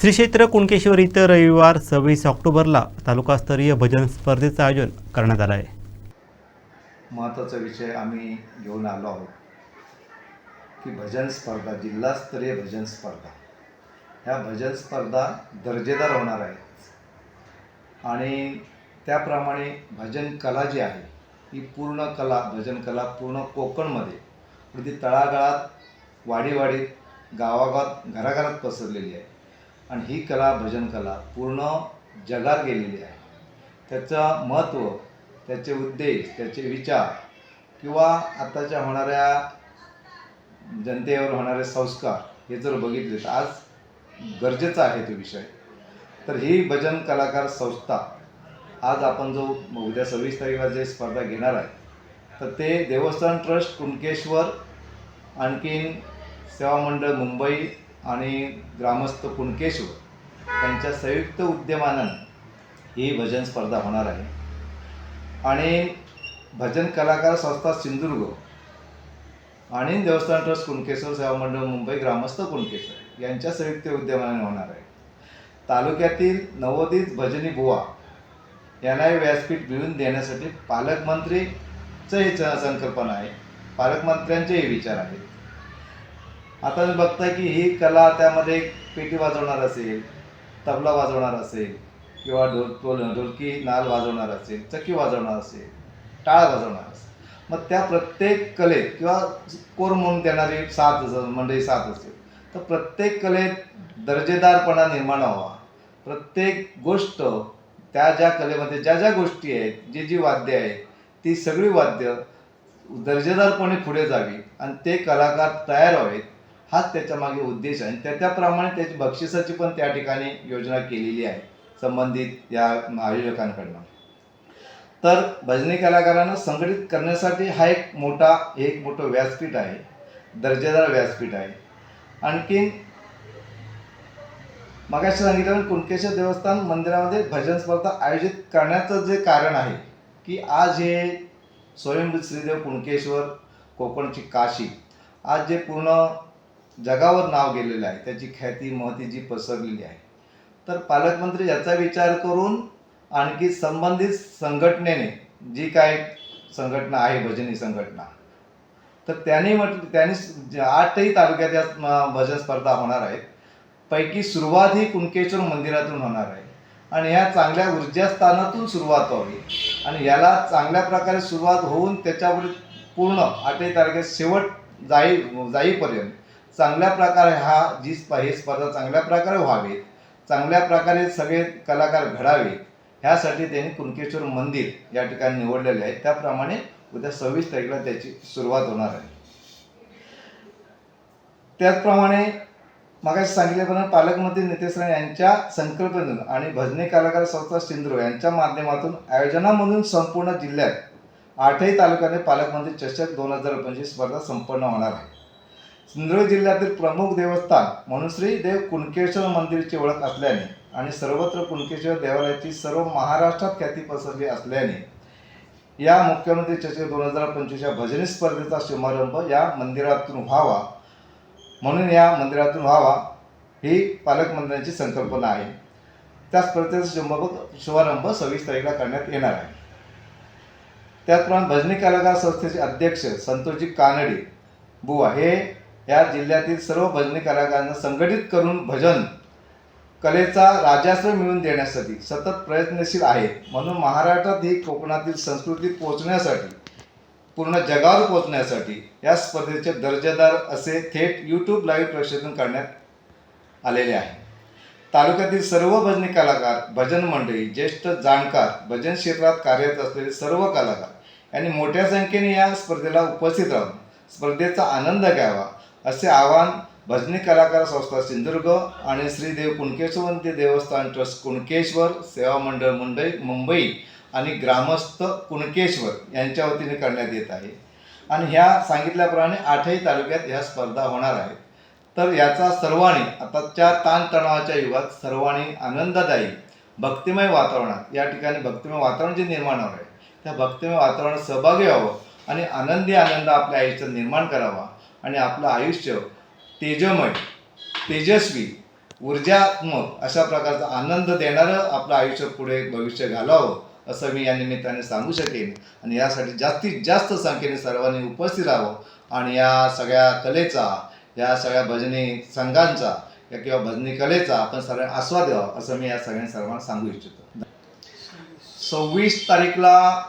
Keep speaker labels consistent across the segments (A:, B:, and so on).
A: श्री क्षेत्र कुणकेश्वर इथं रविवार सव्वीस ऑक्टोबरला तालुकास्तरीय भजन स्पर्धेचं आयोजन करण्यात आलं आहे.
B: महत्त्वाचा विषय आम्ही घेऊन आलो आहोत की भजन स्पर्धा जिल्हास्तरीय भजन स्पर्धा. ह्या भजन स्पर्धा दर्जेदार होणार आहेत. आणि त्याप्रमाणे भजन कला जी आहे ही पूर्ण कला भजन कला पूर्ण कोकणमध्ये ती तळागाळात वाडीवाडीत गावागावात घराघरात पसरलेली आहे. आणि ही कला भजन कला पूर्ण जगात गेलेली आहे. त्याचं महत्त्व त्याचे उद्देश त्याचे विचार किंवा आताच्या होणाऱ्या जनतेवर होणारे संस्कार हे जर बघितले तर आज गरजेचा आहे तो विषय. तर ही भजन कलाकार संस्था आज आपण जो उद्या सव्वीस तारखेला जे स्पर्धा घेणार आहे तर ते देवस्थान ट्रस्ट कुणकेश्वर आणखीन सेवा मंडळ मुंबई आणि ग्रामस्थ पुणकेश्वर यांच्या संयुक्त उद्यमानं ही भजन स्पर्धा होणार आहे. आणि भजन कलाकार संस्था सिंधुदुर्ग आणि देवस्थान ट्रस्ट कुणकेश्वर सेवा मंडळ मुंबई ग्रामस्थ कुणकेश्वर यांच्या संयुक्त उद्यमाने होणार आहे. तालुक्यातील नवोदित भजनी बुवा यांनाही व्यासपीठ मिळून देण्यासाठी पालकमंत्रीचं हे च- संकल्पना आहे. पालकमंत्र्यांचेही विचार आहेत. आता तुम्ही बघताय की ही कला त्यामध्ये एक पेटी वाजवणार असेल तबला वाजवणार असेल किंवा ढोल ढोलकी नाल वाजवणार असेल चक्की वाजवणार असेल टाळ वाजवणार असेल. मग त्या प्रत्येक कलेत किंवा कोर म्हणून देणारी साथ मंडळी साथ असेल तर प्रत्येक कलेत दर्जेदारपणा निर्माण व्हावा. प्रत्येक गोष्ट त्या ज्या कलेमध्ये ज्या ज्या गोष्टी आहेत जी जी वाद्य आहेत ती सगळी वाद्य दर्जेदारपणे पुढे जावी आणि ते कलाकार तयार व्हावेत. हाच त्याच्यामागे उद्देश आहे. आणि त्या त्याप्रमाणे त्याची बक्षिसाची पण त्या ठिकाणी योजना केलेली आहे संबंधित या आयोजकांकडनं. तर भजनी कलाकारांना संघटित करण्यासाठी हा एक मोठा हे एक मोठं व्यासपीठ आहे दर्जेदार व्यासपीठ आहे. आणखीन मगाशी सांगितलं कुणकेश्वर देवस्थान मंदिरामध्ये भजन स्पर्धा आयोजित करण्याचं जे कारण आहे की आज हे स्वयंभू श्रीदेव कुणकेश्वर कोकणची काशी आज जे पूर्ण जगावर नाव गेलेलं आहे. त्याची ख्याती महती जी पसरलेली आहे. तर पालकमंत्री याचा विचार करून आणखी संबंधित संघटनेने जी काय संघटना आहे भजनी संघटना तर त्यांनी म्हटलं त्यांनी आठही तालुक्यात या भजन स्पर्धा होणार आहेत. पैकी सुरुवात ही कुणकेश्वर मंदिरातून होणार आहे. आणि ह्या चांगल्या ऊर्जास्थानातून सुरुवात व्हावी. आणि याला चांगल्या प्रकारे सुरुवात होऊन त्याच्यावर पूर्ण आठही तारखेत शेवट जाई जाईपर्यंत चांगल्या प्रकारे हा जी स्प स्पर्धा चांगल्या प्रकारे व्हावी चांगल्या प्रकारे सगळे कलाकार घडावे ह्यासाठी त्यांनी कुणकेश्वर मंदिर या ठिकाणी निवडलेले आहे. त्याप्रमाणे उद्या सव्वीस तारखेला त्याची सुरुवात होणार आहे. त्याचप्रमाणे मागाशी सांगितल्याप्रमाणे पालकमंत्री नितेश राणे यांच्या संकल्पनेतून आणि भजनी कलाकार संस्था सिंधुदुर्ग यांच्या माध्यमातून आयोजनामधून संपूर्ण जिल्ह्यात आठही तालुक्याने पालकमंत्री चषक दोन हजार पंचवीस स्पर्धा संपन्न होणार आहे. सिंधुदुर्ग जिल्ह्यातील प्रमुख देवस्थान म्हणून श्री देव कुणकेश्वर मंदिरची ओळख असल्याने आणि सर्वत्र कुणकेश्वर देवालयाची सर्व महाराष्ट्रात ख्याती पसरली असल्याने या मुख्यमंत्री चषक दोन हजार पंचवीसच्या भजनी स्पर्धेचा शुभारंभ या मंदिरातून व्हावा म्हणून या मंदिरातून व्हावा ही पालकमंत्र्यांची संकल्पना आहे. त्या स्पर्धेचा शुभारंभ शुभारंभ सव्वीस तारखेला करण्यात येणार आहे. त्याचप्रमाणे भजनी कलाकार संस्थेचे अध्यक्ष संतोषजी कानडे बुवा हे या जिल्ह्यातील सर्व भजनी कलाकारांना संघटित करून भजन कलेचा राजाश्रय मिळवून देण्यासाठी सतत प्रयत्नशील आहेत. म्हणून महाराष्ट्रात ही कोकणातील संस्कृती पोचण्यासाठी पूर्ण जगावर पोचण्यासाठी या स्पर्धेचे दर्जेदार असे थेट यूट्यूब लाईव्ह प्रक्षेपण करण्यात आलेले आहे. तालुक्यातील सर्व भजनी कलाकार भजन मंडळी ज्येष्ठ जाणकार भजन क्षेत्रात कार्यरत असलेले सर्व कलाकार यांनी मोठ्या संख्येने या स्पर्धेला उपस्थित राहून स्पर्धेचा आनंद घ्यावा. असे आवाहन भजनी कलाकार संस्था सिंधुदुर्ग आणि श्रीदेव कुणकेश्वरंती देवस्थान ट्रस्ट कुणकेश्वर सेवा मंडळ मुंबई मुंबई आणि ग्रामस्थ कुणकेश्वर यांच्या वतीने करण्यात येत आहे. आणि ह्या सांगितल्याप्रमाणे आठही तालुक्यात ह्या स्पर्धा होणार आहेत. तर याचा सर्वांनी आताच्या ताणतणावाच्या युगात सर्वांनी आनंददायी भक्तिमय वातावरणात या ठिकाणी भक्तिमय वातावरण जे निर्माण होणार आहे त्या भक्तिमय वातावरणात सहभागी व्हावं आणि आनंदी आनंद आपल्या आयुष्यात निर्माण करावा. आणि आपलं आयुष्य तेजमय तेजस्वी ऊर्जात्मक अशा प्रकारचा आनंद देणारं आपलं आयुष्य पुढे भविष्य घालावं असं मी या निमित्ताने सांगू शकेन. आणि यासाठी जास्तीत जास्त संख्येने सर्वांनी उपस्थित राहावं. आणि या सगळ्या कलेचा या सगळ्या भजनी संघांचा या किंवा भजनी कलेचा आपण सगळ्यांना आस्वाद द्यावा असं मी या सगळ्यांनी सर्वांना सांगू इच्छितो. सव्वीस तारीखला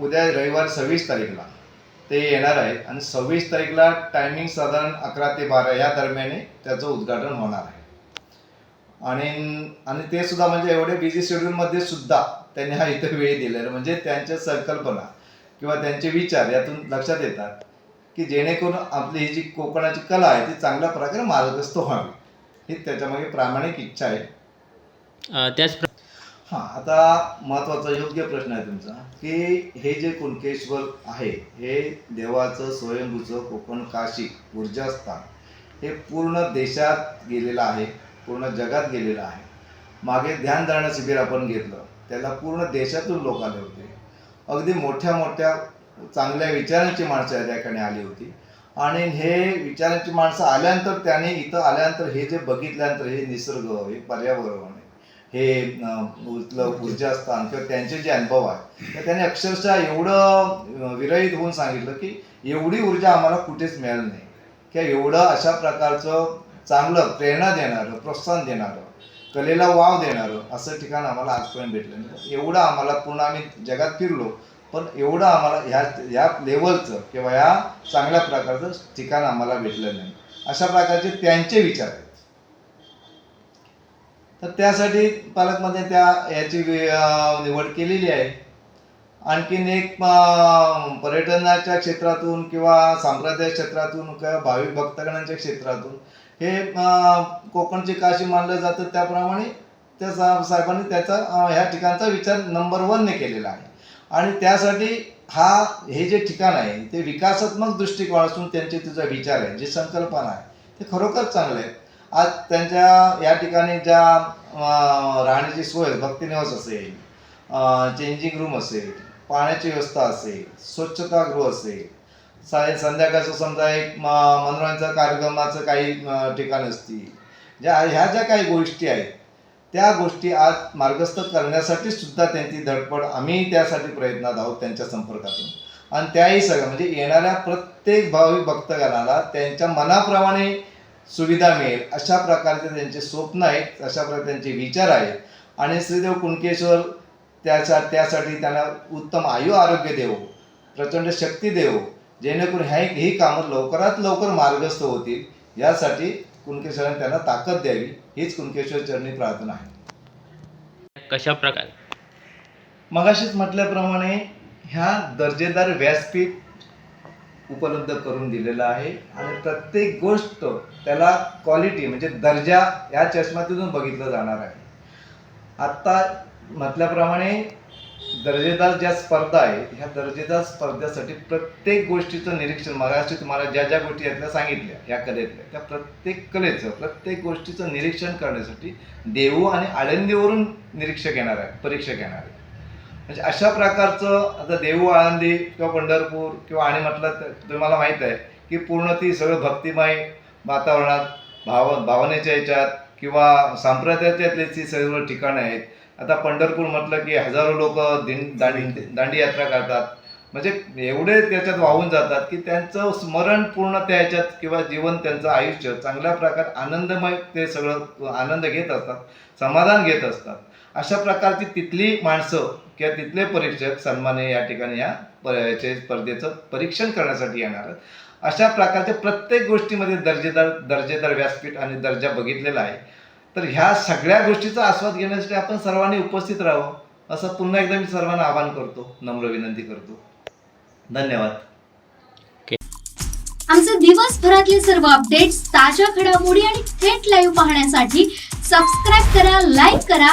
B: उद्या रविवार सव्वीस तारीखला. ते येणार आहेत आणि सव्वीस तारीखला टायमिंग साधारण अकरा ते बारा या दरम्याने त्याचं उद्घाटन होणार आहे. आणि आणि ते सुद्धा म्हणजे एवढे बिझी शेड्यूलमध्ये सुद्धा त्यांनी हा इथं वेळ दिलेला म्हणजे त्यांच्या संकल्पना किंवा त्यांचे विचार यातून लक्षात येतात की जेणेकरून आपली ही जी कोकणाची कला आहे ती चांगल्या प्रकारे मार्गस्थ व्हावी. ही त्याच्यामागे प्रामाणिक इच्छा आहे.
C: त्याच
B: हां आता महत्त्वाचा योग्य प्रश्न आहे तुमचा की हे जे कुणकेश्वर आहे हे देवाचं स्वयंभूचं कोकण काशी ऊर्जास्थान हे पूर्ण देशात गेलेलं आहे पूर्ण जगात गेलेलं आहे. मागे ध्यानधारणा शिबिर आपण घेतलं त्याला पूर्ण देशातून लोक आले होते. अगदी मोठ्या मोठ्या चांगल्या विचारांची माणसं या ठिकाणी आली होती. आणि हे विचारांची माणसं आल्यानंतर त्याने इथं आल्यानंतर हे जे बघितल्यानंतर हे निसर्ग हे पर्यावरण हे ऊर्जा असतात किंवा त्यांचे जे अनुभव आहे तर त्याने अक्षरशः एवढं विरहित होऊन सांगितलं की एवढी ऊर्जा आम्हाला कुठेच मिळाली नाही. किंवा एवढं अशा प्रकारचं चांगलं प्रेरणा देणारं प्रोत्साहन देणारं कलेला वाव देणारं असं ठिकाण आम्हाला आजपर्यंत भेटलं नाही. एवढं आम्हाला पूर्ण आम्ही जगात फिरलो पण एवढं आम्हाला ह्या ह्या लेवलचं किंवा ह्या चांगल्या प्रकारचं ठिकाण आम्हाला भेटलं नाही. अशा प्रकारचे त्यांचे विचार आहेत. तर त्यासाठी पालकमध्ये त्या याची निवड केलेली आहे. आणखीन एक पर्यटनाच्या क्षेत्रातून किंवा सांप्रदायिक क्षेत्रातून किंवा भाविक भक्तगणांच्या क्षेत्रातून हे कोकणचे कोकणची काशी मानलं जातं त्याप्रमाणे त्या सा साहेबांनी त्याचा ह्या ठिकाणचा विचार नंबर वनने केलेला आहे. आणि त्यासाठी हा हे जे ठिकाण आहे ते विकासात्मक दृष्टिकोन असून त्यांचे तुझा विचार आहे जी संकल्पना आहे ते खरोखर चांगलं आहे. आज त्यांच्या या ठिकाणी ज्या राहण्याची सोय भक्तिनिवास असेल चेंजिंग रूम असेल पाण्याची व्यवस्था असेल स्वच्छतागृह असेल सा संध्याकाळचं समजा एक म- मनोरंजन कार्यक्रमाचं काही ठिकाण असतील ज्या ह्या ज्या काही गोष्टी आहेत त्या गोष्टी आज मार्गस्थ करण्यासाठी सुद्धा त्यांची धडपड आम्ही त्यासाठी प्रयत्नात आहोत त्यांच्या संपर्कातून. आणि त्याही सगळं म्हणजे येणाऱ्या प्रत्येक भाविक भक्तगणाला त्यांच्या मनाप्रमाणे सुविधा मिळेल. अशा प्रकारचे त्यांचे स्वप्न आहेत अशा प्रकारे त्यांचे विचार आहेत. आणि श्रीदेव कुणकेश्वर त्याचा त्यासाठी त्यांना उत्तम आयु आरोग्य देवो प्रचंड शक्ती देवो जेणेकरून ह्या ही कामं लवकरात लवकर मार्गस्थ होतील. यासाठी कुणकेश्वरांनी त्यांना ताकद द्यावी हीच कुणकेश्वर चरणी प्रार्थना आहे.
C: कशा प्रकारे?
B: मगाशीच म्हटल्याप्रमाणे ह्या दर्जेदार व्यासपीठ उपलब्ध करून दिलेलं आहे. आणि प्रत्येक गोष्ट त्याला क्वालिटी म्हणजे दर्जा या चष्म्यातून बघितलं जाणार आहे. आत्ता म्हटल्याप्रमाणे दर्जेदार ज्या स्पर्धा आहेत ह्या दर्जेदार स्पर्धेसाठी प्रत्येक गोष्टीचं निरीक्षण मगाशी तुम्हाला ज्या ज्या गोष्टी यातल्या सांगितल्या या कलेतल्या त्या प्रत्येक कलेचं प्रत्येक गोष्टीचं निरीक्षण करण्यासाठी देऊ आणि आळंदीवरून निरीक्षक येणार आहे परीक्षक येणार आहे म्हणजे अशा प्रकारचं आता देऊ आळंदी किंवा पंढरपूर किंवा आणि म्हटलं तर तुम्हाला माहीत आहे की पूर्ण ती सगळं भक्तिमय वातावरणात भाव भावनेच्या ह्याच्यात किंवा संप्रदायाच्यातली ती सर्व ठिकाणं आहेत. आता पंढरपूर म्हटलं की हजारो लोक दिंड दांडी दांडी यात्रा करतात. म्हणजे एवढे त्याच्यात वाहून जातात की त्यांचं स्मरण पूर्ण त्या ह्याच्यात किंवा जीवन त्यांचं आयुष्य चांगल्या प्रकारे आनंदमय ते सगळं आनंद घेत असतात समाधान घेत असतात. अशा प्रकारची तिथली माणसं किंवा तिथले परीक्षक सन्माने या ठिकाणी या याचे स्पर्धेचं परीक्षण करण्यासाठी येणार अशा प्रकारच्या प्रत्येक गोष्टीमध्ये दर्जेदार दर्जेदार व्यासपीठ आणि दर्जा बघितलेला आहे. तर ह्या सगळ्या गोष्टीचा आस्वाद घेण्यासाठी आपण सर्वांनी उपस्थित राहावं असं पुन्हा एकदा मी सर्वांना आवाहन करतो नम्र विनंती करतो. धन्यवाद.
D: आमचे दिवसभरातले सर्व अपडेट्स ताज्या घडामोडी आणि थेट लाईव्ह पाहण्यासाठी सबस्क्राईब करा लाईक करा